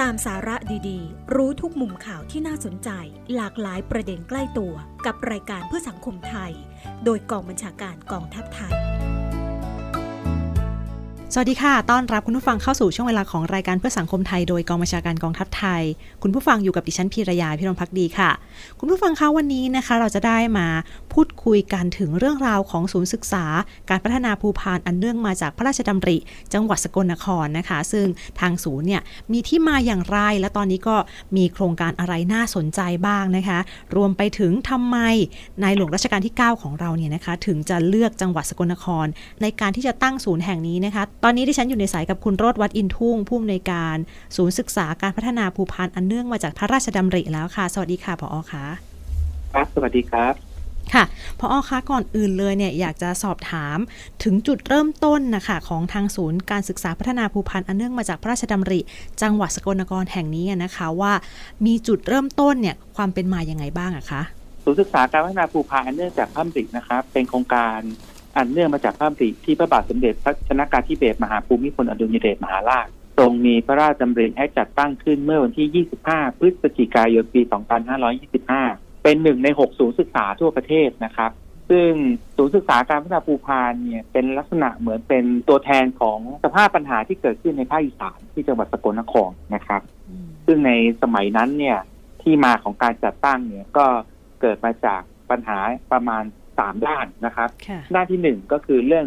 ตามสาระดีๆ รู้ทุกมุมข่าวที่น่าสนใจ หลากหลายประเด็นใกล้ตัว กับรายการเพื่อสังคมไทย โดยกองบัญชาการกองทัพไทย สวัสดีค่ะ ต้อนรับคุณผู้ฟังเข้าสู่ช่วงเวลาของรายการเพื่อสังคมไทยโดยกองบัญชาการกองทัพไทย คุณผู้ฟังอยู่กับดิฉันพีรยาพิรมพักดีค่ะ คุณผู้ฟังคะวันนี้นะคะ เราจะได้มาพูดคุยกันถึงเรื่องราวของศูนย์ศึกษา การพัฒนาภูพานอันเนื่องมาจากพระราชดำริ จังหวัดสกลนครนะคะ ซึ่งทางศูนย์เนี่ยมีที่มาอย่างไร และตอนนี้ก็มีโครงการอะไรน่าสนใจบ้างนะคะ รวมไปถึงทำไมในหลวงรัชกาลที่ 9 ของเราเนี่ยนะคะถึงจะเลือกจังหวัดสกลนคร ในการที่จะตั้งศูนย์แห่งนี้นะคะตอนนี้ที่ฉันอยู่ในสายกับคุณโรดวัดอินทุ่งผู้อำนวยการ ศูนย์ศึกษาการพัฒนาภูพานอันเนื่องมาจากพระราชดำริแล้วค่ะ สวัสดีค่ะผอคะครับสวัสดีครับค่ะพอคะก่อนอื่นเลยเนี่ยอยากจะสอบถามถึงจุดเริ่มต้นนะคะของทางศูนย์การศึกษาพัฒนาภูพานอันเนื่องมาจากพระราชดำริ จังหวัดสกลนครแห่งนี้นะคะว่ามีจุดเริ่มต้นเนี่ยความเป็นมาอย่างไงบ้างอะคะศูนย์ศึกษาการพัฒนาภูพานอันเนื่องจากพระดำรินะครับเป็นโครงการ อันเนื่องมาจากพระดำริที่พระบาทสมเด็จพระชนากาธิเบศรมหาภูมิพลอดุลยเดชมหาราชทรงมีพระราชดำริให้จัดตั้งขึ้นเมื่อวันที่ 25 พฤศจิกายน ปี 2525 เป็นหนึ่งใน 6 ศูนย์ศึกษาทั่วประเทศนะครับ ซึ่งศูนย์ศึกษาการพัฒนาภูพานเนี่ยเป็นลักษณะเหมือนเป็นตัวแทนของสภาพปัญหาที่เกิดขึ้นในภาคอีสานที่จังหวัดสกลนครนะครับ ซึ่งในสมัยนั้นเนี่ยที่มาของการจัดตั้งเนี่ยก็เกิดมาจากปัญหาประมาณ สามด้านนะครับค่ะด้านที่หนึ่งก็คือเรื่อง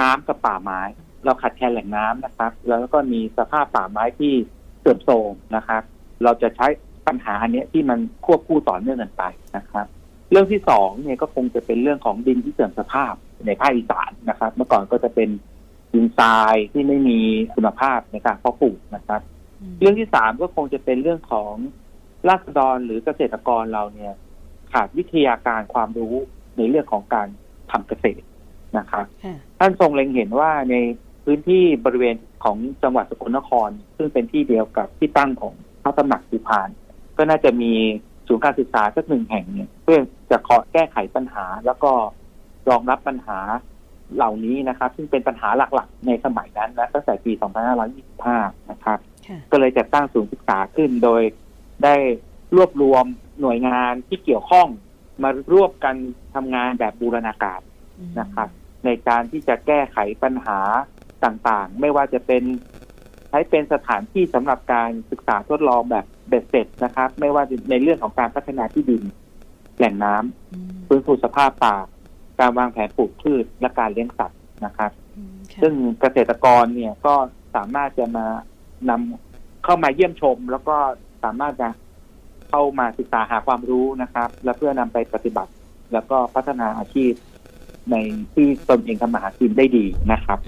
น้ำกับป่าไม้ เราขาดแคลนแหล่งน้ำนะครับ แล้วก็มีสภาพป่าไม้ที่เสื่อมโทรมนะครับ เราจะใช้ปัญหาอันเนี้ยที่มันควบคู่ต่อเนื่องกันไปนะครับ เรื่องที่สองเนี่ยก็คงจะเป็นเรื่องของดินที่เสื่อมสภาพในภาคอีสานนะครับ เมื่อก่อนก็จะเป็นดินทรายที่ไม่มีคุณภาพในการเพาะปลูกนะครับ เรื่องที่สามก็คงจะเป็นเรื่องของราษฎรหรือเกษตรกรเราเนี่ยขาดวิทยาการความรู้ ในเรื่องของการทำเกษตรนะครับค่ะท่านทรงเล็งเห็นว่าในพื้นที่บริเวณของจังหวัดสกลนคร ซึ่งเป็นที่เดียวกับที่ตั้งของพระตำหนักภูพาน ก็น่าจะมีศูนย์การศึกษาสักหนึ่งแห่งเนี่ยเพื่อจะขอแก้ไขปัญหา แล้วก็รองรับปัญหาเหล่านี้นะครับ ซึ่งเป็นปัญหาหลักๆ ในสมัยนั้นนะตั้งแต่ปี 2525 นะครับค่ะก็เลยจัดตั้งศูนย์ศึกษาขึ้นโดยได้รวบรวมหน่วยงานที่เกี่ยวข้อง มาร่วมกันทำงานแบบบูรณาการนะครับ ในการที่จะแก้ไขปัญหาต่างๆ ไม่ว่าจะเป็นใช้เป็นสถานที่สำหรับการศึกษาทดลองแบบเบ็ดเสร็จนะครับ ไม่ว่าจะในเรื่องของการพัฒนาที่ดิน แหล่งน้ำอืมฟื้นฟูสภาพป่า การวางแผนปลูกพืชและการเลี้ยงสัตว์นะครับ อืมค่ะซึ่งเกษตรกรเนี่ยก็สามารถจะมานำเข้ามาเยี่ยมชม แล้วก็สามารถจะ เข้ามาศึกษาหาความรู้นะครับ และเพื่อนำไปปฏิบัติ แล้วก็พัฒนาอาชีพในที่ตนเองทำมาหากินได้ดีนะครับ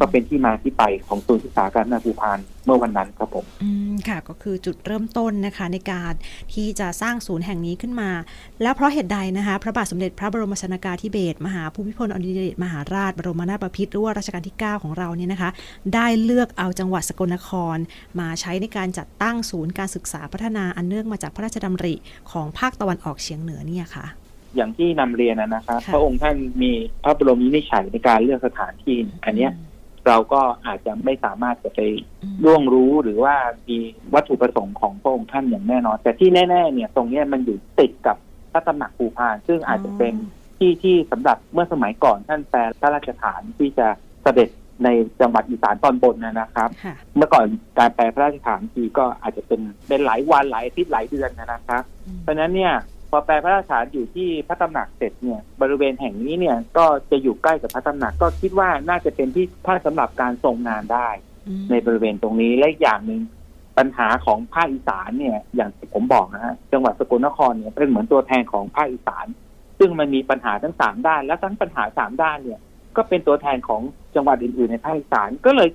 ก็เป็นที่มาที่ไปของศูนย์ศึกษาการนาภูพานเมื่อวันนั้นครับผมอืมค่ะก็คือจุดเริ่มต้นนะคะในการที่จะสร้างศูนย์แห่งนี้ขึ้นมา แล้วเพราะเหตุใดนะคะ พระบาทสมเด็จพระบรมชนากาธิเบศรมหาภูมิพลอดุลยเดชมหาราช บรมนาถบพิตรหรือว่ารัชกาลที่ 9 ของเราเนี่ยนะคะ ได้เลือกเอาจังหวัดสกลนคร มาใช้ในการจัดตั้งศูนย์การศึกษาพัฒนาอันเนื่องมาจากพระราชดำริของภาคตะวันออกเฉียงเหนือเนี่ยค่ะอย่างที่นำเรียนนะนะครับค่ะพระองค์ท่านมีพระบรมวินิจฉัยในการเลือกสถานที่ อันเนี้ย เราก็อาจจะไม่สามารถจะไปอืมล่วงรู้หรือว่ามีวัตถุประสงค์ของพระองค์ท่านอย่างแน่นอน แต่ที่แน่ๆเนี่ยตรงเนี้ยมันอยู่ติดกับพระตำหนักภูพาน ซึ่งอาจจะเป็นที่ที่สำหรับเมื่อสมัยก่อนท่านแปลพระราชฐานที่จะเสด็จในจังหวัดอีสานตอนบนนะนะครับค่ะเมื่อก่อนการแปลพระราชฐานทีก็อาจจะเป็นเป็นหลายวันหลายอาทิตย์หลายเดือนนะครับอืมเพราะฉะนั้นเนี่ย พอแปลพระราชฐานอยู่ที่พระตำหนักเสร็จเนี่ยบริเวณแห่งนี้เนี่ยก็จะอยู่ใกล้กับพระตำหนักก็คิดว่าน่าจะเป็นที่ท่านสำหรับการทรงงานได้อืมในบริเวณตรงนี้และอีกอย่างหนึ่งปัญหาของภาคอีสานเนี่ยอย่างที่ผมบอกนะฮะจังหวัดสกลนครเนี่ยเป็นเหมือนตัวแทนของภาคอีสาน ซึ่งมันมีปัญหาทั้งสามด้าน และทั้งปัญหาสามด้านเนี่ยก็เป็นตัวแทนของจังหวัดอื่นๆในภาคอีสานก็เลย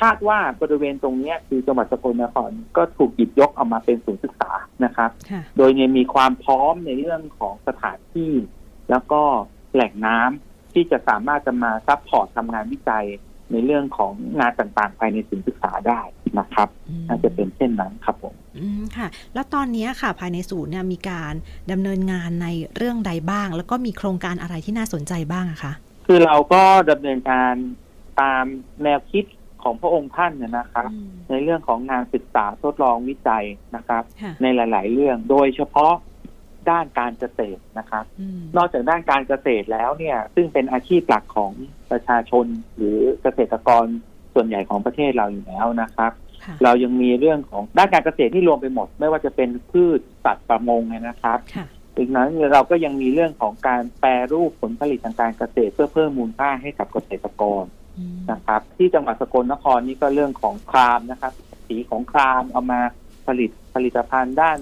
คาดว่าบริเวณตรงเนี้ยคือจังหวัดสกลนครก็ถูกหยิบยกเอามาเป็นศูนย์ศึกษานะครับค่ะโดยเนี่ยมีความพร้อมในเรื่องของสถานที่ แล้วก็แหล่งน้ำที่จะสามารถจะมาซัพพอร์ตทำงานวิจัยในเรื่องของงานต่างๆ ภายในศูนย์ศึกษาได้นะครับอืมน่าจะเป็นเช่นนั้นครับผมอืมค่ะ แล้วตอนนี้ค่ะภายในศูนย์เนี่ยมีการดำเนินงานในเรื่องใดบ้าง แล้วก็มีโครงการอะไรที่น่าสนใจบ้างอะคะคือเราก็ดำเนินการตามแนวคิด ของพระองค์ท่านเนี่ยนะครับอืมในเรื่องของงานศึกษาทดลองวิจัยนะครับค่ะในหลาย ๆ เรื่องโดยเฉพาะด้านการเกษตรนะครับอืมนอกจากด้านการเกษตรแล้วเนี่ย ซึ่งเป็นอาชีพหลักของประชาชนหรือเกษตรกรส่วนใหญ่ของประเทศเราอยู่แล้วนะครับค่ะเรายังมีเรื่องของด้านการเกษตรที่รวมไปหมด ไม่ว่าจะเป็นพืชสัตว์ประมงเนี่ยนะครับค่ะอีกนั้นเราก็ยังมีเรื่องของการแปรรูปผลผลิตทางการเกษตรเพื่อเพิ่มมูลค่าให้กับเกษตรกรอืม นะครับ ที่จังหวัดสกลนครนี่ก็เรื่องของครามนะครับ สีของครามเอามาผลิตผลิตภัณฑ์ด้าน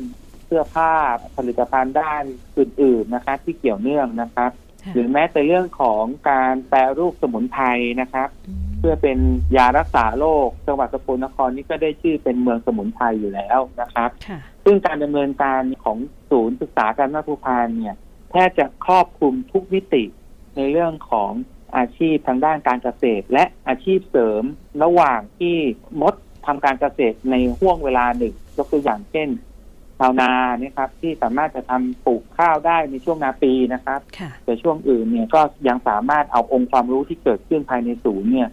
เสื้อผ้าผลิตภัณฑ์ด้านอื่น ๆนะครับ ที่เกี่ยวเนื่องนะครับค่ะหรือแม้แต่เรื่องของการแปรรูปสมุนไพรนะครับมเพื่อเป็นยารักษาโรคจังหวัดสกลนครนี่ก็ได้ชื่อเป็นเมืองสมุนไพรอยู่แล้วนะครับค่ะซึ่งการดำเนินการของศูนย์ศึกษาการนาภูพานเนี่ยแทบจะครอบคลุมทุกมิติในเรื่องของ อาชีพทางด้านการเกษตร และอาชีพเสริมระหว่างที่มดทำการเกษตรในห่วงเวลาหนึ่งยกตัวอย่างเช่นชาวนาเนี่ยครับที่สามารถจะทำปลูกข้าวได้ในช่วงนาปีนะครับค่ะแต่ช่วงอื่นเนี่ยก็ยังสามารถเอาองค์ความรู้ที่เกิดขึ้นภายในศูนย์เนี่ย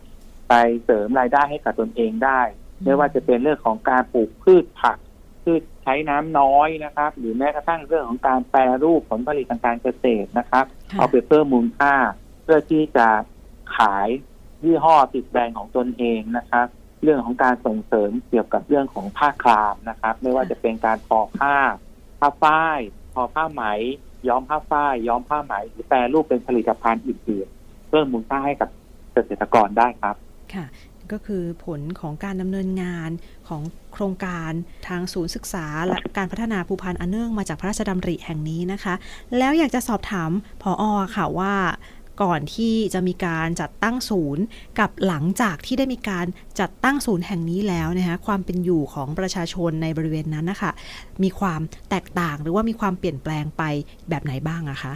ไปเสริมรายได้ให้กับตนเองได้อืมไม่ว่าจะเป็นเรื่องของการปลูกพืชผักพืชใช้น้ำน้อยนะครับ หรือแม้กระทั่งเรื่องของการแปรรูปผลผลิตทางการเกษตรนะครับค่ะเอาไปเพิ่มมูลค่าเพื่อที่จะขายยี่ห้อติดแบรนด์ของตนเองนะครับ เรื่องของการส่งเสริมเกี่ยวกับเรื่องของผ้าคลามนะครับ ไม่ว่าจะเป็นการทอผ้า ผ้าฝ้ายทอผ้าไหม ย้อมผ้าฝ้ายย้อมผ้าไหมหรือแปรรูปเป็นผลิตภัณฑ์อื่นๆเพิ่มมูลค่าให้กับเกษตรกรได้ครับค่ะก็คือผลของการดำเนินงานของโครงการทางศูนย์ศึกษา และการพัฒนาภูพันธ์อันเนื่องมาจากพระราชดำริแห่งนี้นะคะ แล้วอยากจะสอบถามพออค่ะว่า ก่อนที่จะมีการจัดตั้งศูนย์ กับหลังจากที่ได้มีการจัดตั้งศูนย์แห่งนี้แล้วนะคะความเป็นอยู่ของประชาชนในบริเวณนั้นนะคะมีความแตกต่างหรือว่ามีความเปลี่ยนแปลงไปแบบไหนบ้างอะคะ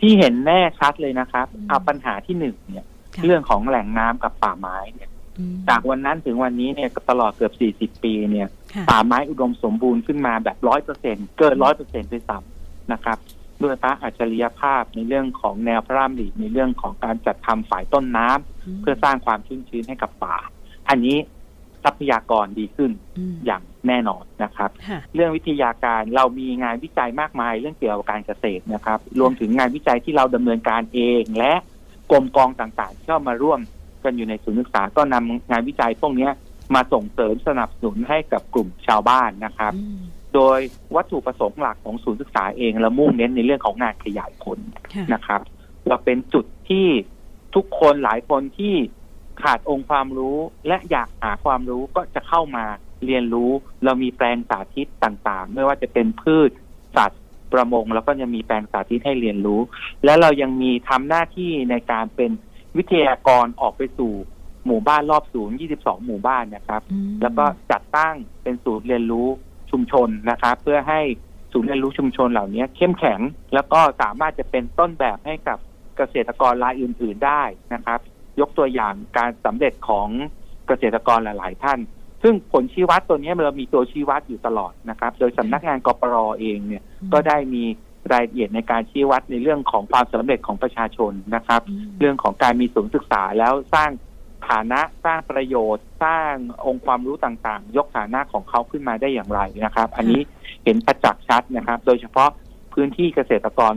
ที่เห็นแน่ชัดเลยนะครับอืมเอาปัญหาที่หนึ่งเนี่ยค่ะเรื่องของแหล่งน้ำกับป่าไม้เนี่ยอืมจากวันนั้นถึงวันนี้เนี่ยตลอดเกือบ40ปีเนี่ยค่ะป่าไม้อุดมสมบูรณ์ขึ้นมาแบบร้อยเปอร์เซ็นเกินร้อยเปอร์เซ็นด้วยซ้ำนะครับ ด้วยพระอัจฉริยภาพในเรื่องของแนวพระรามดิในเรื่องของการจัดทำฝ่ายต้นน้ำเพื่อสร้างความชุ่มชื้นให้กับป่า อันนี้ทรัพยากรดีขึ้นมอย่างแน่นอนนะครับค่ะเรื่องวิทยาการเรามีงานวิจัยมากมายเรื่องเกี่ยวกับการเกษตรนะครับ รวมถึงงานวิจัยที่เราดำเนินการเองและกรมกองต่างๆที่เข้ามาร่วมกันอยู่ในศูนย์ศึกษาก็นำงานวิจัยพวกเนี้ยมาส่งเสริมสนับสนุนให้กับกลุ่มชาวบ้านนะครับอืม โดยวัตถุประสงค์หลักของศูนย์ศึกษาเองเรามุ่งเน้นในเรื่องของงานขยายผลค่ะนะครับ เราเป็นจุดที่ทุกคนหลายคนที่ขาดองค์ความรู้และอยากหาความรู้ก็จะเข้ามาเรียนรู้ เรามีแปลงสาธิตต่างๆ ไม่ว่าจะเป็นพืชสัตว์ประมง แล้วก็ยังมีแปลงสาธิตให้เรียนรู้ และเรายังมีทำหน้าที่ในการเป็นวิทยากรออกไปสู่หมู่บ้านรอบศูนย์ 22 หมู่บ้านนะครับอืมแล้วก็จัดตั้งเป็นศูนย์เรียนรู้ ชุมชนนะครับ เพื่อให้ศูนย์เรียนรู้ชุมชนเหล่านี้เข้มแข็ง แล้วก็สามารถจะเป็นต้นแบบให้กับเกษตรกรรายอื่น ๆได้นะครับ ยกตัวอย่างการสำเร็จของเกษตรกรหลาย ๆ ท่าน ซึ่งผลชี้วัดตัวนี้เรามีตัวชี้วัดอยู่ตลอดนะครับ โดยสำนักงานกปรเองเนี่ยก็ได้มีรายละเอียดในการชี้วัดในเรื่องของความสำเร็จของประชาชนนะครับอืมเรื่องของการมีศูนย์ศึกษาแล้วสร้าง ฐานะสร้างประโยชน์ สร้างองค์ความรู้ต่างๆ ยกฐานะของเขาขึ้นมาได้อย่างไรนะครับ อันนี้เห็นประจักษ์ชัดนะครับ โดยเฉพาะพื้นที่เกษตรกร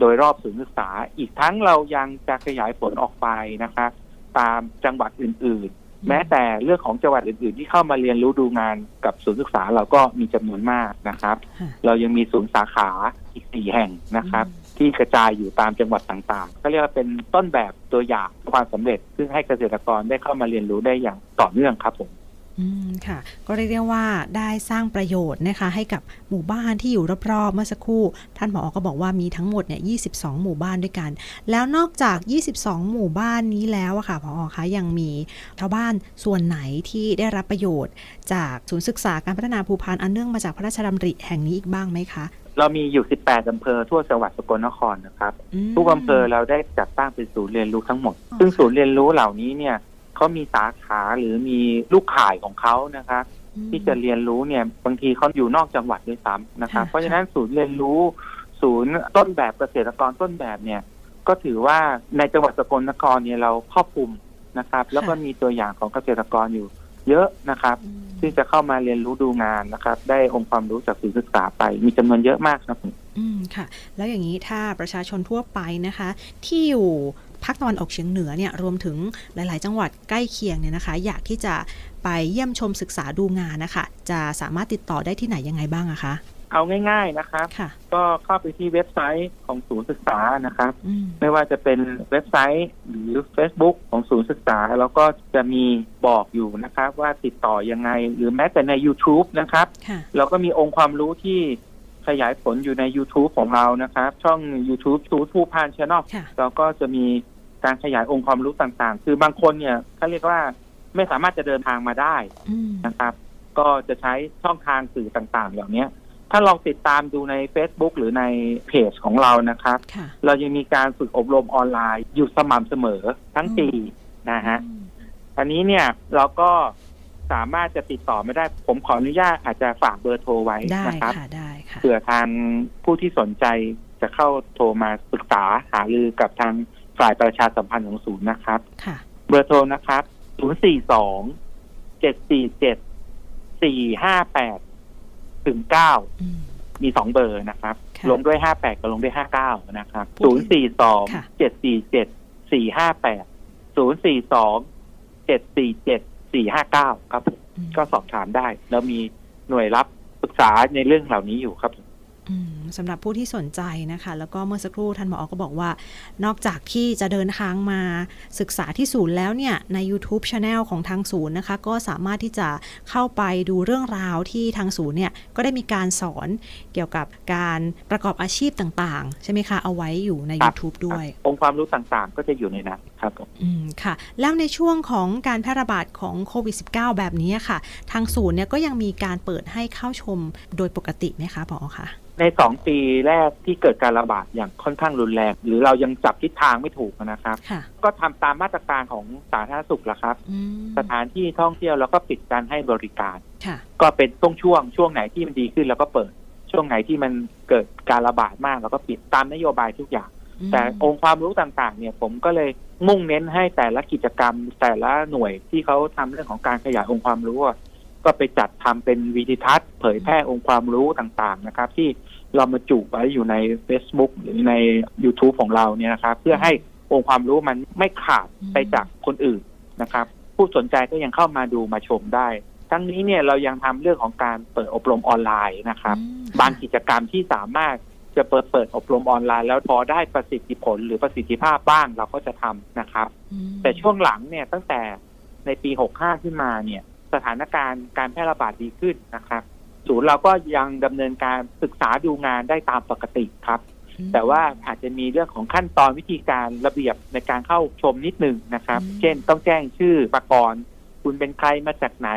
โดยรอบศูนย์ศึกษา อีกทั้งเรายังจะขยายผลออกไปนะครับตามจังหวัดอื่น ๆ แม้แต่เรื่องของจังหวัดอื่น ๆ ที่เข้ามาเรียนรู้ดูงานกับศูนย์ศึกษาเราก็มีจำนวนมากนะครับค่ะเรายังมีศูนย์สาขาอีกสี่แห่งนะครับ ที่กระจายอยู่ตามจังหวัดต่างๆ ก็เรียกว่าเป็นต้นแบบตัวอย่างความสำเร็จ ซึ่งให้เกษตรกรได้เข้ามาเรียนรู้ได้อย่างต่อเนื่องครับผมอืมค่ะก็เรียกได้ว่าได้สร้างประโยชน์นะคะ ให้กับหมู่บ้านที่อยู่รอบๆ เมื่อสักครู่ ท่านผอก็บอกว่ามีทั้งหมดเนี่ย22 หมู่บ้านด้วยกัน แล้วนอกจาก 22 หมู่บ้านนี้แล้วอะค่ะผอคะยังมีชาวบ้านส่วนไหนที่ได้รับประโยชน์ จากศูนย์ศึกษาการพัฒนาภูพานอันเนื่องมาจากพระราชดำริแห่งนี้อีกบ้างไหมคะเรามีอยู่ 18 อำเภอทั่วจังหวัดสกลนครนะครับมทุกอำเภอเราได้จัดตั้งเป็นศูนย์เรียนรู้ทั้งหมดอ๋อซึ่งค่ะศูนย์เรียนรู้เหล่านี้เนี่ยเขามีสาขาหรือมีลูกข่ายของเขานะครับอืมที่จะเรียนรู้เนี่ยบางทีเขาอยู่นอกจังหวัดด้วยซ้ำนะครับค่ะเพราะฉะนั้นศูนย์เรียนรู้ ศูนย์ต้นแบบเกษตรกรต้นแบบเนี่ย ก็ถือว่าในจังหวัดสกลนครเนี่ยเราครอบคลุมนะครับ แล้วก็มีตัวอย่างของเกษตรกรอยู่ เยอะนะครับ ที่จะเข้ามาเรียนรู้ดูงานนะครับ ได้องค์ความรู้จากศูนย์ศึกษาไป มีจำนวนเยอะมากครับอืมค่ะ แล้วอย่างนี้ถ้าประชาชนทั่วไปนะคะ ที่อยู่ภาคตะวันออกเฉียงเหนือเนี่ยรวมถึงหลาย ๆ จังหวัดใกล้เคียงเนี่ยนะคะ อยากที่จะไปเยี่ยมชมศึกษาดูงานนะคะ จะสามารถติดต่อได้ที่ไหนยังไงบ้างอะคะ เอาง่าย ๆนะครับ ค่ะก็เข้าไปที่เว็บไซต์ของศูนย์ศึกษานะครับ อืมไม่ว่าจะเป็นเว็บไซต์หรือ Facebook ของศูนย์ศึกษา แล้วก็จะมีบอกอยู่นะครับ ว่าติดต่อยังไง หรือแม้แต่ใน YouTube นะครับ ค่ะ เราก็มีองค์ความรู้ที่ขยายผลอยู่ใน YouTube ของเรานะครับ ช่อง YouTube ศูนย์ผู้พานช n น l ค่ะ เราก็จะมีการขยายองค์ความรู้ต่างๆ คือบางคนเนี่ยเขาเรียกว่าไม่สามารถจะเดินทางมาได้อืม นะครับ ก็จะใช้ช่องทางสื่อต่างๆ เหล่านี้ ถ้าลองติดตามดูใน Facebook หรือในเพจของเรานะครับ ค่ะ เรายังมีการฝึกอบรมออนไลน์อยู่สม่ำเสมอทั้งปีนะฮะอืมอันนี้เนี่ยเราก็สามารถจะติดต่อไม่ได้ ผมขออนุญาตอาจจะฝากเบอร์โทรไว้ได้นะครับค่ะได้ค่ะ เผื่อทางผู้ที่สนใจจะเข้าโทรมาปรึกษาหารือกับทางฝ่ายประชาสัมพันธ์ของศูนย์นะครับ ค่ะ เบอร์โทรนะครับ 042 747 458 ถึง9อืมมีสองเบอร์นะครับค่ะลงด้วย58กับลงด้วย59นะครับพูดถึงค่ะ042 747 458 042 747 459ครับอืมก็สอบถามได้ แล้วมีหน่วยรับปรึกษาในเรื่องเหล่านี้อยู่ครับอืม สำหรับผู้ที่สนใจนะคะ แล้วก็เมื่อสักครู่ท่านหมอก็บอกว่า นอกจากที่จะเดินทางมาศึกษาที่ศูนย์แล้วเนี่ย ใน YouTube Channel ของทางศูนย์นะคะ ก็สามารถที่จะเข้าไปดูเรื่องราวที่ทางศูนย์เนี่ย ก็ได้มีการสอนเกี่ยวกับการประกอบอาชีพต่างๆ ใช่ไหมคะ เอาไว้อยู่ในครับ YouTube ด้วย องค์ความรู้ต่างๆ ก็จะอยู่ในนั้นครับผมอืมค่ะ แล้วในช่วงของการแพร่ระบาดของโควิด -19 แบบนี้ค่ะ ทางศูนย์เนี่ยก็ยังมีการเปิดให้เข้าชมโดยปกติไหมคะผอคะในสองปีแรกที่เกิดการระบาดอย่างค่อนข้างรุนแรง หรือเรายังจับทิศทางไม่ถูกนะครับค่ะก็ทำตามมาตรการของสาธารณสุขแล้วครับอืมสถานที่ท่องเที่ยวแล้วก็ปิดการให้บริการค่ะก็เป็นช่วงช่วงๆช่วงไหนที่มันดีขึ้นแล้วก็เปิด ช่วงไหนที่มันเกิดการระบาดมากแล้วก็ปิดตามนโยบายทุกอย่าง แต่องค์ความรู้ต่างๆ เนี่ย ผมก็เลยมุ่งเน้นให้แต่ละกิจกรรม แต่ละหน่วยที่เขาทำเรื่องของการขยายองค์ความรู้อะก็ไปจัดทำเป็นวิดีทัศน์เผยแพร่องค์ความรู้ต่างๆนะครับ ที่เรามาจุไว้อยู่ใน Facebook หรือใน YouTube ของเราเนี่ยนะครับ เพื่อให้องค์ความรู้มันไม่ขาดไปจากคนอื่นนะครับ ผู้สนใจก็ยังเข้ามาดูมาชมได้ ทั้งนี้เนี่ยเรายังทำเรื่องของการเปิดอบรมออนไลน์นะครับอืมบางกิจกรรมที่สามารถ จะเปิดเปิดอบรมออนไลน์ แล้วพอได้ประสิทธิผลหรือประสิทธิภาพบ้างเราก็จะทำนะครับอืมแต่ช่วงหลังเนี่ยตั้งแต่ในปี 65 ขึ้นมาเนี่ย สถานการณ์การแพร่ระบาดดีขึ้นนะครับ ศูนย์เราก็ยังดำเนินการศึกษาดูงานได้ตามปกติครับ แต่ว่าอาจจะมีเรื่องของขั้นตอนวิธีการระเบียบในการเข้าชมนิดนึงนะครับ เช่นต้องแจ้งชื่อประกรคุณเป็นใครมาจากไหน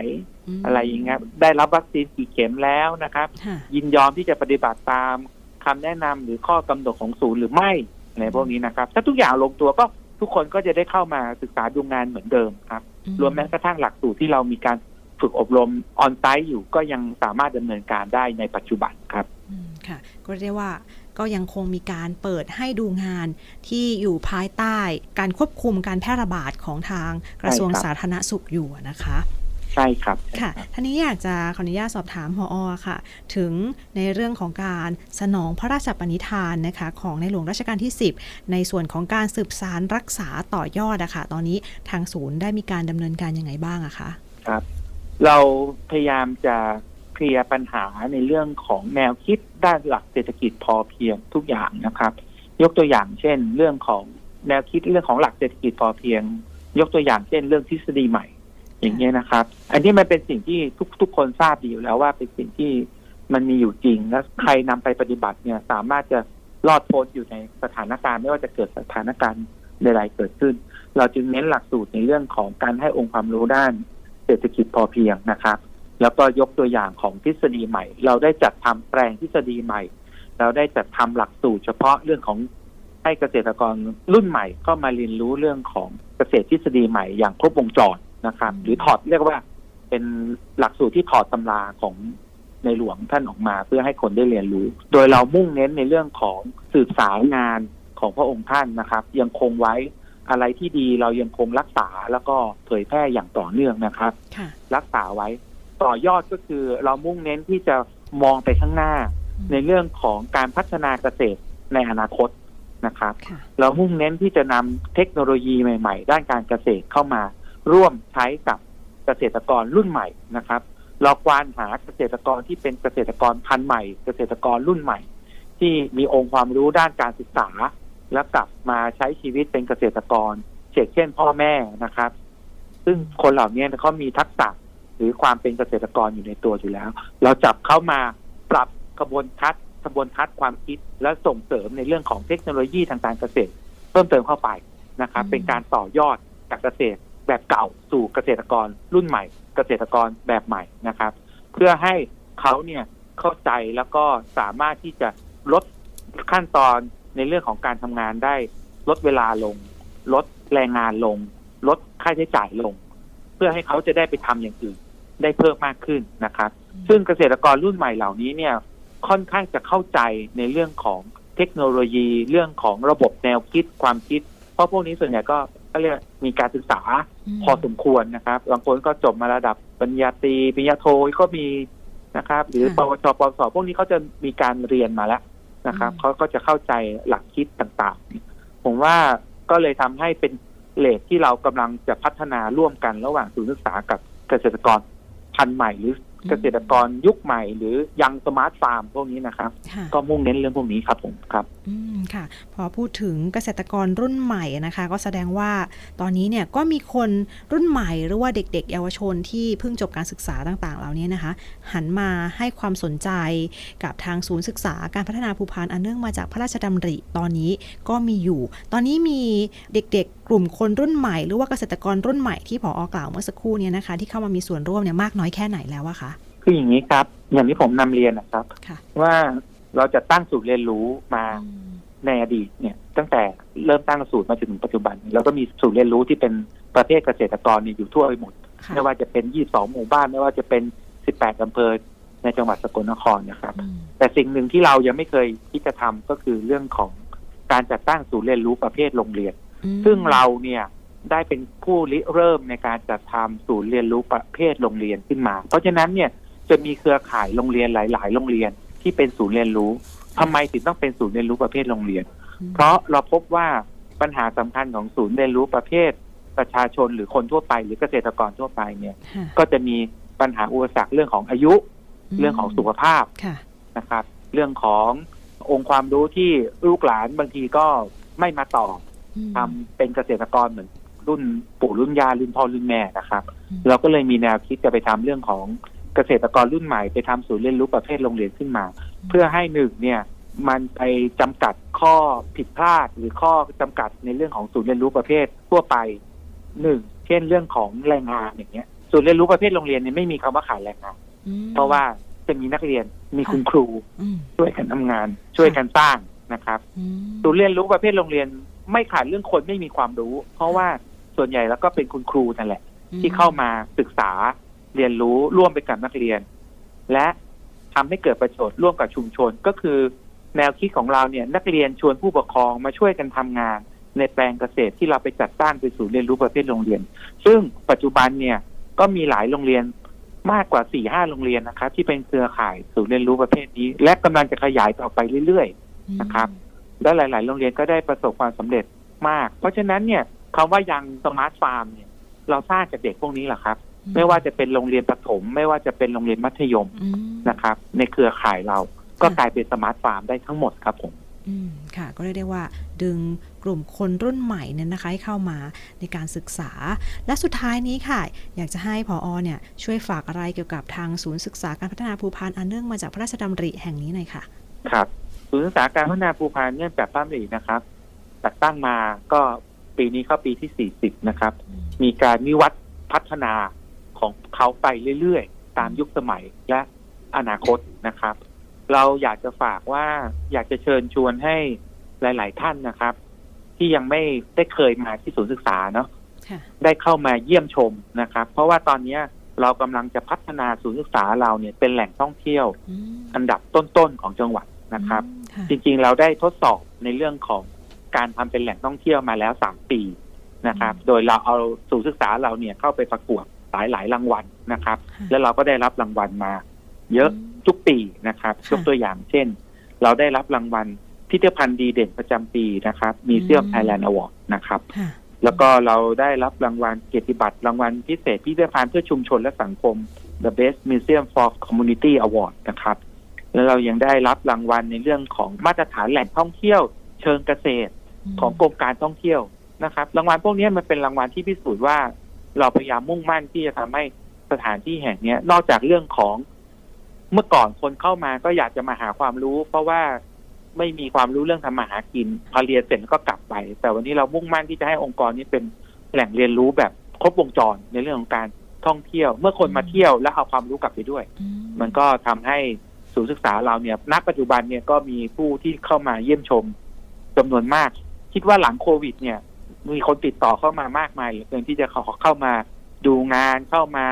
มอะไรอย่างเงี้ยได้รับวัคซีนกี่เข็มแล้วนะครับค่ะยินยอมที่จะปฏิบัติตาม คำแนะนำหรือข้อกำหนดของศูนย์หรือไม่ในพวกนี้นะครับ ถ้าทุกอย่างลงตัวก็ทุกคนก็จะได้เข้ามาศึกษาดูงานเหมือนเดิมครับอืรวมแม้กระทั่งหลักสูตรที่เรามีการฝึกอบรมออนไซต์อยู่ก็ยังสามารถดำเนินการได้ในปัจจุบันครับอืมค่ะ ก็เรียกว่าก็ยังคงมีการเปิดให้ดูงานที่อยู่ภายใต้การควบคุมการแพร่ระบาดของทางกระทรวงใช่ครับสาธารณสุขอยู่นะคะ ใช่ครับใช่ค่ะรับท่านี้อยากจะขออนุญาตสอบถามพออค่ะ ถึงในเรื่องของการสนองพระราชปณิธานนะคะ ของในหลวงรัชกาลที่ 10 ในส่วนของการสืบสารรักษาต่อยอดอะค่ะ ตอนนี้ทางศูนย์ได้มีการดำเนินการยังไงบ้างอะคะครับ เราพยายามจะเคลียร์ปัญหาในเรื่องของแนวคิดด้านหลักเศรษฐกิจพอเพียงทุกอย่างนะครับ ยกตัวอย่างเช่น เรื่องของแนวคิดเรื่องของหลักเศรษฐกิจพอเพียง ยกตัวอย่างเช่น เรื่องทฤษฎีใหม่ อย่างเงี้ยนะครับ อันนี้มันเป็นสิ่งที่ทุกทุกคนทราบดีอยู่แล้วว่าเป็นสิ่งที่มันมีอยู่จริง และใครนำไปปฏิบัติเนี่ยสามารถจะรอดพ้นอยู่ในสถานการณ์ ไม่ว่าจะเกิดสถานการณ์ใดๆเกิดขึ้น เราจึงเน้นหลักสูตรในเรื่องของการให้องค์ความรู้ด้านเศรษฐกิจพอเพียงนะครับ แล้วก็ยกตัวอย่างของทฤษฎีใหม่ เราได้จัดทำแปลงทฤษฎีใหม่ เราได้จัดทำหลักสูตรเฉพาะเรื่องของให้เกษตรกรรุ่นใหม่เข้ามาเรียนรู้เรื่องของเกษตรทฤษฎีใหม่อย่างครบวงจร นะครับ หรือถอดเรียกว่าเป็นหลักสูตรที่ถอดตำราของในหลวงท่านออกมาเพื่อให้คนได้เรียนรู้ โดยเรามุ่งเน้นในเรื่องของสืบสารงานของพระองค์ท่านนะครับ ยังคงไว้อะไรที่ดีเรายังคงรักษาแล้วก็เผยแพร่อย่างต่อเนื่องนะครับค่ะรักษาไว้ต่อยอดก็คือเรามุ่งเน้นที่จะมองไปข้างหน้า ในเรื่องของการพัฒนาเกษตรในอนาคตนะครับค่ะเรามุ่งเน้นที่จะนำเทคโนโลยีใหม่ ๆ ด้านการเกษตรเข้ามา ร่วมใช้กับเกษตรกรรุ่นใหม่นะครับ เราควานหาเกษตรกรที่เป็นเกษตรกรพันธุ์ใหม่ เกษตรกรรุ่นใหม่ ที่มีองค์ความรู้ด้านการศึกษา และกลับมาใช้ชีวิตเป็นเกษตรกรเช่นเช่นพ่อแม่นะครับ ซึ่งคนเหล่านี้เขามีทักษะหรือความเป็นเกษตรกรอยู่ในตัวอยู่แล้ว เราจับเข้ามาปรับกระบวนทัศน์กระบวนทัศน์ความคิดและส่งเสริมในเรื่องของเทคโนโลยีทางการเกษตร เพิ่มเติมเข้าไปนะครับ เป็นการต่อยอดจากเกษตร แบบเก่าสู่เกษตรกรรุ่นใหม่ เกษตรกรแบบใหม่นะครับ เพื่อให้เขาเนี่ยเข้าใจแล้วก็สามารถที่จะลดขั้นตอนในเรื่องของการทำงานได้ ลดเวลาลง ลดแรงงานลง ลดค่าใช้จ่ายลง เพื่อให้เขาจะได้ไปทำอย่างอื่นได้เพิ่มมากขึ้นนะครับ ซึ่งเกษตรกรรุ่นใหม่เหล่านี้เนี่ยค่อนข้างจะเข้าใจในเรื่องของเทคโนโลยีเรื่องของระบบแนวคิดความคิด เพราะพวกนี้ส่วนใหญ่ก็ก็เรียกมีการศึกษา พอสมควรนะครับบางคนก็จบมาระดับปริญญาตรีปริญญาโทก็มีนะครับ หรือค่ะปวชปวสพวกนี้เขาจะมีการเรียนมาแล้วนะครับอืมเขาก็จะเข้าใจหลักคิดต่างๆ ผมว่าก็เลยทำให้เป็นเลทที่เรากำลังจะพัฒนาร่วมกันระหว่างศูนย์ศึกษากับเกษตรกรพันธุ์ใหม่หรือ เกษตรกรยุคใหม่ หรือยังสมาร์ทฟาร์มพวกนี้นะครับค่ะก็มุ่งเน้นเรื่องพวกนี้ครับผมครับอืมค่ะ พอพูดถึงเกษตรกรรุ่นใหม่นะคะ ก็แสดงว่าตอนนี้เนี่ยก็มีคนรุ่นใหม่หรือว่าเด็ก ๆ เยาวชนที่เพิ่งจบการศึกษาต่างๆ เหล่านี้นะคะ หันมาให้ความสนใจกับทางศูนย์ศึกษาการพัฒนาภูพานอันเนื่องมาจากพระราชดำริตอนนี้ก็มีอยู่ ตอนนี้มีเด็กๆก ลุ่มคนรุ่นใหม่หรือว่าเกษตรกรรุ่นใหม่ที่ผออกล่าวเมื่อสักครู่เนี้นะคะ ที่เข้ามามีส่วนร่วมเนี่ยมากน้อยแค่ไหนแล้วอะคะคืออย่างนี้ครับ อย่างที่ผมนำเรียนนะครับค่ะว่าเราจะตั้งศูนย์เรียนรู้มาอืมในอดีตเนี่ย ตั้งแต่เริ่มตั้งศูนย์มาจนถึงปัจจุบัน แล้วก็มีศูนย์เรียนรู้ที่เป็นประเภทเกษตรกรเนี่ยอยู่ทั่วไปหมดค่ะไม่ว่าจะเป็น 22 หมู่บ้านไม่ว่าจะเป็น 18 อำเภอในจังหวัดสกลนครนะครับอืมแต่สิ่งหนึ่งที่เรายังไม่เคยที่จะทำก็คือเรื่องของการจัดตั้งศูนย์เรียนรู้ประเภทโรงเรียนอืม ซึ่งเราเนี่ยได้เป็นผู้ริเริ่มในการจัดทำศูนย์เรียนรู้ประเภทโรงเรียนขึ้นมา เพราะฉะนั้นเนี่ยจะมีเครือข่ายโรงเรียนหลาย ๆ โรงเรียนที่เป็นศูนย์เรียนรู้ทำไมถึงต้องเป็นศูนย์เรียนรู้ประเภทโรงเรียนอืมเพราะเราพบว่าปัญหาสำคัญของศูนย์เรียนรู้ประเภท ประชาชนหรือคนทั่วไป หรือเกษตรกรทั่วไปเนี่ยค่ะก็จะมีปัญหาอุปสรรคเรื่องของอายุ เรื่องของสุขภาพค่ะนะครับ เรื่องขององค์ความรู้ที่ลูกหลานบางทีก็ไม่มาต่ออืม ทำเป็นเกษตรกรเหมือนรุ่นปู่รุ่นยารุ่นพ่อรุ่นแม่นะครับอืมเราก็เลยมีแนวคิดจะไปทำเรื่องของเกษตรกรรุ่นใหม่ไปทำศูนย์เรียนรู้ประเภทโรงเรียนขึ้นมา เพื่อให้หนึ่งเนี่ยมันไปจำกัดข้อผิดพลาดหรือข้อจำกัดในเรื่องของศูนย์เรียนรู้ประเภททั่วไปหนึ่งเช่นเรื่องของแรงงานอย่างเงี้ยศูนย์เรียนรู้ประเภทโรงเรียนเนี่ยไม่มีคำว่าขาดแรงงานอืมเพราะว่าจะมีนักเรียนมีคุณครูอืมช่วยกันทำงาน ช่วยกันสร้าง นะครับอืมศูนย์เรียนรู้ประเภทโรงเรียนไม่ขาดเรื่องคนไม่มีความรู้ เพราะว่าส่วนใหญ่แล้วก็เป็นคุณครูนั่นแหละ ที่เข้ามาศึกษาเรียนรู้ร่วมไปกับนักเรียน และทำให้เกิดประโยชน์ร่วมกับชุมชนก็คือ แนวคิดของเราเนี่ย นักเรียนชวนผู้ปกครองมาช่วยกันทำงาน ในแปลงเกษตรที่เราไปจัดสร้างเป็นศูนย์เรียนรู้ประเภทโรงเรียน ซึ่งปัจจุบันเนี่ยก็มีหลายโรงเรียนมากกว่าสี่ห้าโรงเรียนนะครับที่เป็นเครือข่ายศูนย์เรียนรู้ประเภทนี้ และกำลังจะขยายต่อไปเรื่อยๆ นะครับ และหลาย ๆ โรงเรียนก็ได้ประสบความสำเร็จมาก เพราะฉะนั้นเนี่ยคำว่ายังสมาร์ทฟาร์มเนี่ย เราสร้างจากเด็กพวกนี้แหละครับ ไม่ว่าจะเป็นโรงเรียนประถม ไม่ว่าจะเป็นโรงเรียนมัธยมอืมนะครับ ในเครือข่ายเราก็ค่ะกลายเป็นสมาร์ทฟาร์มได้ทั้งหมดครับผมอืมค่ะก็เรียกได้ว่าดึงกลุ่มคนรุ่นใหม่เนี่ยนะคะให้เข้ามาในการศึกษา และสุดท้ายนี้ค่ะ อยากจะให้ผอเนี่ย ช่วยฝากอะไรเกี่ยวกับทางศูนย์ศึกษาการพัฒนาภูพานอันเนื่องมาจากพระราชดำริแห่งนี้หน่อยค่ะ ครับ ศูนย์ศึกษาการพัฒนาภูพานเนื่องจากพระมรินะครับจัดตั้งมาก็ปีนี้เข้าปีที่ 40 นะครับ มีการวิวัฒน์พัฒนาของเขาไปเรื่อยๆ ตามยุคสมัยและอนาคตนะครับ เราอยากจะฝากว่าอยากจะเชิญชวนให้หลาย ๆ ท่านนะครับ ที่ยังไม่ได้เคยมาที่ศูนย์ศึกษาเนาะค่ะได้เข้ามาเยี่ยมชมนะครับ เพราะว่าตอนเนี้ยเรากำลังจะพัฒนาศูนย์ศึกษาเราเนี่ยเป็นแหล่งท่องเที่ยวอืมอันดับต้น ๆ ของจังหวัดนะครับอืมค่ะ จริงๆ เราได้ทดสอบในเรื่องของการทำเป็นแหล่งท่องเที่ยวมาแล้วสามปีนะครับ โดยเราเอาศูนย์ศึกษาเราเนี่ยเข้าไปประกวดหลายหลายๆรางวัลนะครับค่ะแล้วเราก็ได้รับรางวัลมา เยอะอืมทุกปีนะครับค่ะยกตัวอย่างเช่น เราได้รับรางวัลพิพิธภัณฑ์ดีเด่นประจำปีนะครับมีเซียมอืมไทยแลนด์อวอร์ดนะครับค่ะแล้วก็เราได้รับรางวัลเกียรติบัตรรางวัลพิเศษพิพิธภัณฑ์เพื่อชุมชนและสังคม The Best Museum for Community Award นะครับ แล้วเรายังได้รับรางวัลในเรื่องของมาตรฐานแหล่งท่องเที่ยวเชิงเกษตรของกรมการท่องเที่ยวนะครับ รางวัลพวกนี้มันเป็นรางวัลที่พิสูจน์ว่า เราพยายามมุ่งมั่นที่จะทำให้สถานที่แห่งเนี้ย นอกจากเรื่องของเมื่อก่อนคนเข้ามาก็อยากจะมาหาความรู้ เพราะว่าไม่มีความรู้เรื่องทำมาหากินพอเรียนเสร็จแล้วก็กลับไป แต่วันนี้เรามุ่งมั่นที่จะให้องค์กรนี้เป็นแหล่งเรียนรู้แบบครบวงจรในเรื่องของการท่องเที่ยว เมื่อคนมาเที่ยวแล้วเอาความรู้กลับไปด้วยอืมันก็ทำให้ ศูนย์ศึกษาเราเนี่ยณปัจจุบันเนี่ยก็มีผู้ที่เข้ามาเยี่ยมชมจำนวนมาก คิดว่าหลังโควิด เนี่ย มีคนติดต่อเข้ามามากมายเหลือเกินที่จะเขาเข้ามาดูงานเข้ามา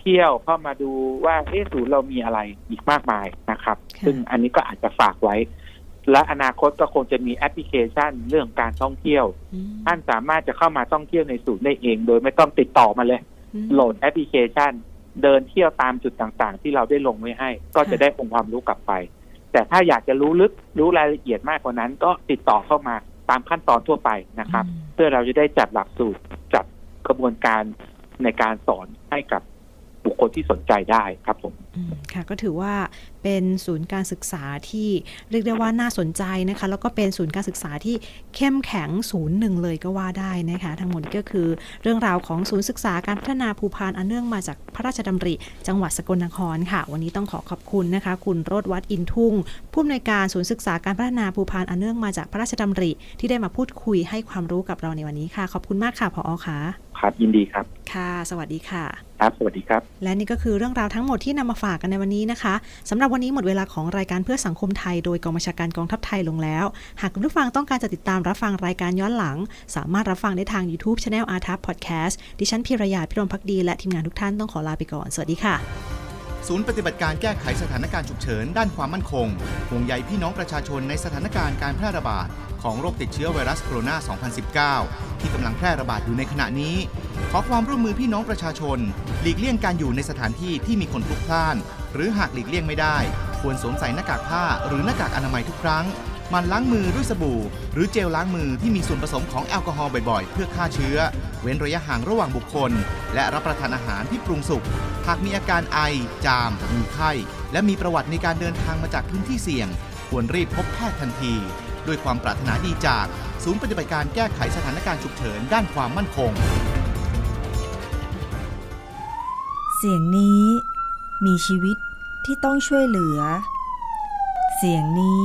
เที่ยวเข้ามาดูว่าเอ๊ะศูนย์เรามีอะไรอีกมากมายนะครับะซึ่งอันนี้ก็อาจจะฝากไว้ และอนาคตก็คงจะมีแอปพลิเคชันเรื่องการท่องเที่ยวอืมท่านสามารถจะเข้ามาท่องเที่ยวในศูนย์ได้เอง โดยไม่ต้องติดต่อมาเลยอืมโหลดแอปพลิเคชัน เดินเที่ยวตามจุดต่างๆ ที่เราได้ลงไว้ให้ ก็จะค่ะได้องค์ความรู้กลับไป แต่ถ้าอยากจะรู้ลึกรู้รายละเอียดมากกว่านั้น ก็ติดต่อเข้ามาตามขั้นตอนทั่วไปนะครับอืมเพื่อเราจะได้จัดหลักสูตรจัดกระบวนการในการสอนให้กับบุคคลที่สนใจได้ครับผมอืม ค่ะก็ถือว่าเป็นศูนย์การศึกษาที่เรียกได้ว่าน่าสนใจนะคะ แล้วก็เป็นศูนย์การศึกษาที่เข้มแข็งศูนย์หนึ่งเลยก็ว่าได้นะคะ ทั้งหมดก็คือเรื่องราวของศูนย์ศึกษาการพัฒนาภูพานอันเนื่องมาจากพระราชดำริ จังหวัดสกลนครค่ะ วันนี้ต้องขอขอบคุณนะคะ คุณโรดวัดอินทุ่ง ผู้อำนวยการศูนย์ศึกษาการพัฒนาภูพานอันเนื่องมาจากพระราชดำริ ที่ได้มาพูดคุยให้ความรู้กับเราในวันนี้ค่ะ ขอบคุณมากค่ะพออค่ะ ครับยินดีครับ ค่ะ สวัสดีค่ะ ครับสวัสดีครับ และนี่ก็คือเรื่องราวทั้งหมดที่นำมาฝากกันในวันนี้นะคะสำหรับวันนี้หมดเวลาของรายการเพื่อสังคมไทยโดยกองบัญชาการกองทัพไทยลงแล้ว หากคุณผู้ฟังต้องการจะติดตามรับฟังรายการย้อนหลัง สามารถรับฟังได้ทาง YouTube Channel r t a p Podcast ดิฉันพิรยาพิรมพักดีและทีมงานทุกท่านต้องขอลาไปก่อนสวัสดีค่ะ ศูนย์ปฏิบัติการแก้ไขสถานการณ์ฉุกเฉินด้านความมั่นคงห่วงใยพี่น้องประชาชนในสถานการณ์การแพร่ระบาดของโรคติดเชื้อไวรัสโคโรนา 2019 ที่กำลังแพร่ระบาดอยู่ในขณะนี้ ขอความร่วมมือพี่น้องประชาชน หลีกเลี่ยงการอยู่ในสถานที่ที่มีคนพลุกพล่าน หรือหากหลีกเลี่ยงไม่ได้ ควรสวมใส่หน้ากากผ้าหรือหน้ากากอนามัยทุกครั้ง มันล้างมือด้วยสบู่ หรือเจลล้างมือที่มีส่วนผสมของแอลกอฮอล์บ่อยๆ เพื่อฆ่าเชื้อ เว้นระยะห่างระหว่างบุคคล และรับประทานอาหารที่ปรุงสุก หากมีอาการไอ จาม มีไข้ และมีประวัติในการเดินทางมาจากพื้นที่เสี่ยง ควรรีบพบแพทย์ทันที ด้วยความปรารถนาดีจาก ศูนย์ปฏิบัติการแก้ไขสถานการณ์ฉุกเฉินด้านความมั่นคง เสียงนี้ มีชีวิตที่ต้องช่วยเหลือ เสียงนี้